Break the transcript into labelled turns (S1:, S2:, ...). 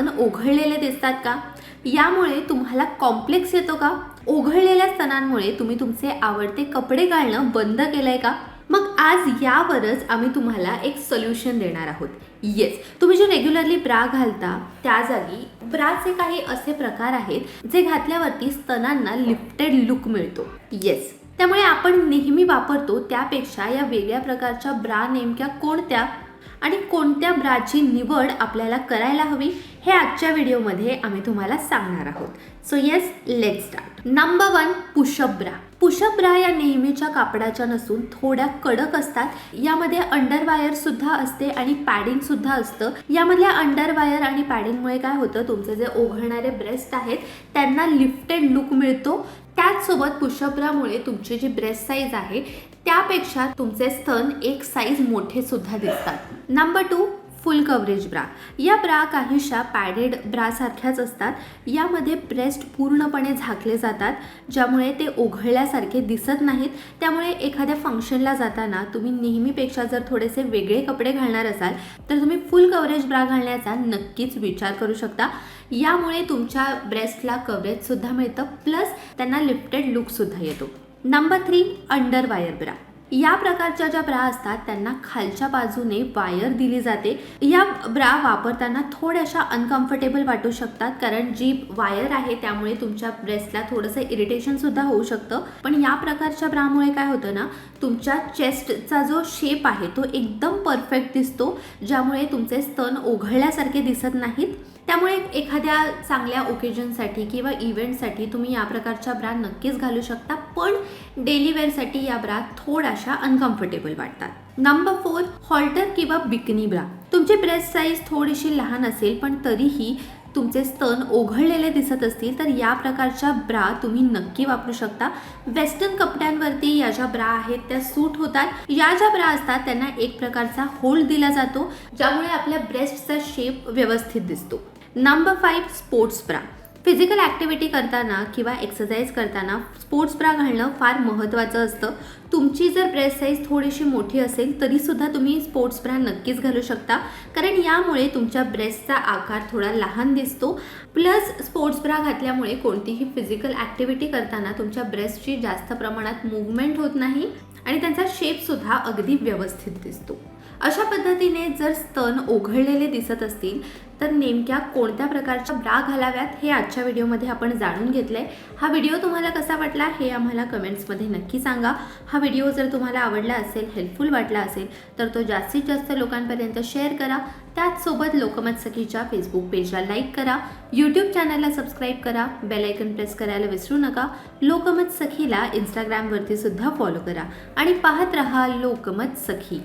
S1: स्तन ओघळलेले दिसतात का? यामुळे तुम्हाला कॉम्प्लेक्स येतो का? ओघळलेल्या स्तनांमुळे तुम्ही तुमचे आवडते कपडे घालणं बंद केलंय का? मग आज यावरच आम्ही तुम्हाला एक सोल्युशन देणार आहोत. येस तुम्ही जे रेग्युलरली ब्रा घालता त्या जागी ब्राचे काही असे प्रकार आहेत जे घातल्यावरती स्तनांना लिफ्टेड लुक मिळतो. येस त्यामुळे आपण नेहमी वापरतो त्यापेक्षा या वेगळ्या प्रकारच्या ब्रा नेमक्या कोणत्या? आणि कोणत्या ब्राची निवड आपल्याला करायला हवी हे आजच्या व्हिडिओमध्ये आम्ही तुम्हाला सांगणार आहोत. So yes let start number one push up bra push up bra या नेहमीच्या कापडाच्या नसून थोड्या कडक असतात. यामध्ये अंडरवायर सुद्धा असते आणि पॅडिंग सुद्धा असतं. यामधल्या अंडरवायर आणि पॅडिंगमुळे काय होतं? तुमचे जे ओघळणारे ब्रेस्ट आहेत त्यांना लिफ्टेड लुक मिळतो. त्याचसोबत पुशअप ब्रामुळे तुमची जी ब्रेस्ट साईज आहे त्यापेक्षा तुमचे स्तन एक साईज मोठे सुद्धा दिसतात. Number two full coverage bra या ब्रा काहीशा पॅडेड ब्रासारख्याच असतात. यामध्ये ब्रेस्ट पूर्णपणे झाकले जातात ज्यामुळे ते ओघळल्यासारखे दिसत नाहीत. त्यामुळे एखाद्या फंक्शनला जाताना तुम्ही नेहमीपेक्षा जर थोडेसे वेगळे कपडे घालणार असाल तर तुम्ही फुल कव्हरेज ब्रा घालण्याचा नक्कीच विचार करू शकता. यामुळे तुमच्या ब्रेस्टला कव्हरेजसुद्धा मिळतं प्लस त्यांना लिफ्टेड लुकसुद्धा येतो. Number three under wire bra या प्रकारच्या ज्या ब्रा असतात त्यांना खालच्या बाजूने वायर दिली जाते. या ब्रा वापरताना थोड्याशा अनकम्फर्टेबल वाटू शकतात कारण जी वायर आहे त्यामुळे तुमच्या ब्रेस्टला थोडंसं इरिटेशन सुद्धा होऊ शकतं. पण या प्रकारच्या ब्रामुळे काय होतं ना तुमच्या चेस्टचा जो शेप आहे तो एकदम परफेक्ट दिसतो ज्यामुळे तुमचे स्तन ओघळल्यासारखे दिसत नाहीत. त्यामुळे एखाद्या चांगल्या ओकेजनसाठी किंवा इव्हेंटसाठी तुम्ही या प्रकारच्या ब्रा नक्कीच घालू शकता पण डेली वेअरसाठी या ब्रा थोड्याशा अनकम्फर्टेबल वाटतात. नंबर फोर हॉल्टर किंवा बिकनी ब्रा तुमची ब्रेस्ट साईज थोडीशी लहान असेल पण तरीही तुमचे स्तन ओघळलेले दिसत असतील तर या प्रकारच्या ब्रा तुम्ही नक्की वापरू शकता. वेस्टर्न कपड्यांवरती या ज्या ब्रा आहेत त्या सूट होतात. या ज्या ब्रा असतात त्यांना एक प्रकारचा होल्ड दिला जातो ज्यामुळे आपल्या ब्रेस्टचा शेप व्यवस्थित दिसतो. Number five sports bra physical activity करताना किंवा एक्सरसाइज करताना स्पोर्ट्स ब्रा घालणं फार महत्त्वाचं असतं. तुमची जर ब्रेस्ट साईज थोडीशी मोठी असेल तरीसुद्धा तुम्ही स्पोर्ट्स ब्रा नक्कीच घालू शकता. कारण यामुळे तुमच्या ब्रेस्टचा आकार थोडा लहान दिसतो. प्लस स्पोर्ट्स ब्रा घातल्यामुळे कोणतीही फिजिकल ॲक्टिव्हिटी करताना तुमच्या ब्रेस्टची जास्त प्रमाणात मूवमेंट होत नाही आणि त्यांचा शेपसुद्धा अगदी व्यवस्थित दिसतो. अशा पद्धतीने जर स्तन ओघळलेले दिसत असतील तर नेमक्या कोणत्या प्रकारच्या ब्रा घालाव्यात हे आजच्या व्हिडिओमध्ये आपण जाणून घेतलंय. हा व्हिडिओ तुम्हाला कसा वाटला हे आम्हाला कमेंट्समध्ये नक्की सांगा. हा व्हिडिओ जर तुम्हाला आवडला असेल हेल्पफुल वाटला असेल तर तो जास्तीत जास्त लोकांपर्यंत शेअर करा. त्याचसोबत लोकमत सखीच्या फेसबुक पेजला लाईक करा. यूट्यूब चॅनलला सबस्क्राईब करा. बेलायकन प्रेस करायला विसरू नका. लोकमत सखीला इंस्टाग्रामवरती सुद्धा फॉलो करा. आणि पाहत रहा लोकमत सखी